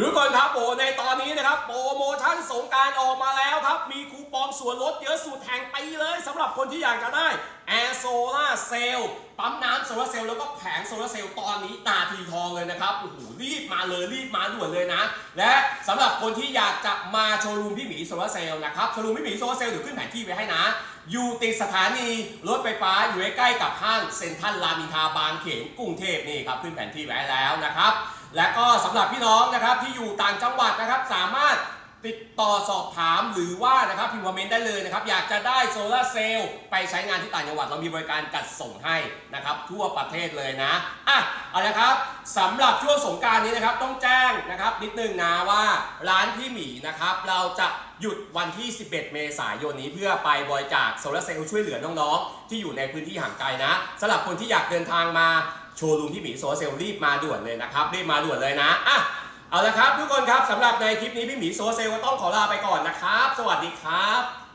ทุกคนครับโอ้ในตอนนี้นะครับโปรโมชั่นสงการออกมาแล้วครับ มีคูปองส่วนลดเยอะสุดแห่งปีเลยสำหรับคนที่อยากจะได้ Air Solar Cell ปั๊มน้ำโซล่าเซลล์แล้วก็แผงโซล่าเซลล์ตอนนี้นาทีทองเลยนะครับโอ้โหรีบมาเลยรีบมาด่วนเลยนะ และสำหรับคนที่อยากจะมาโชว์รูมพี่หมีโซล่าเซลล์นะครับโชว์รูมพี่หมีโซล่าเซลล์เดี๋ยวขึ้นแผนที่ไว้ให้นะอยู่ติดสถานีรถไฟฟ้าอยู่ใกล้กับห้างเซ็นทรัลรามอินทราบางเขนกรุงเทพนี่ครับขึ้นแผนที่ไว้แล้วนะครับ และก็สำหรับพี่น้องนะครับที่อยู่ต่างจังหวัดนะครับสามารถ ติดต่อสอบถามหรือว่านะครับพิมพ์คอมเมนต์ได้เลยนะครับ อยากจะได้โซลาร์เซลล์ไปใช้งานที่ต่างจังหวัดเรามีบริการจัดส่งให้นะครับ ทั่วประเทศเลยนะอะเอาละครับสำหรับช่วงสงการนี้นะครับต้องแจ้งนะครับนิดนึงนะว่าร้านพี่หมีนะครับ เราจะหยุดวันที่ 11 เมษายนนี้เพื่อไปบริจาคโซลาร์เซลล์ช่วยเหลือน้องๆ ที่อยู่ในพื้นที่ห่างไกลนะสำหรับคนที่อยากเดินทางมาโชว์รูมพี่หมีโซลาร์เซลล์รีบมาด่วนเลยนะครับรีบมาด่วนเลยนะอะ เอาละครับทุกคนครับสำหรับในคลิปนี้พี่หมีโซเซลก็ต้องขอลาไปก่อนนะครับ สวัสดีครับ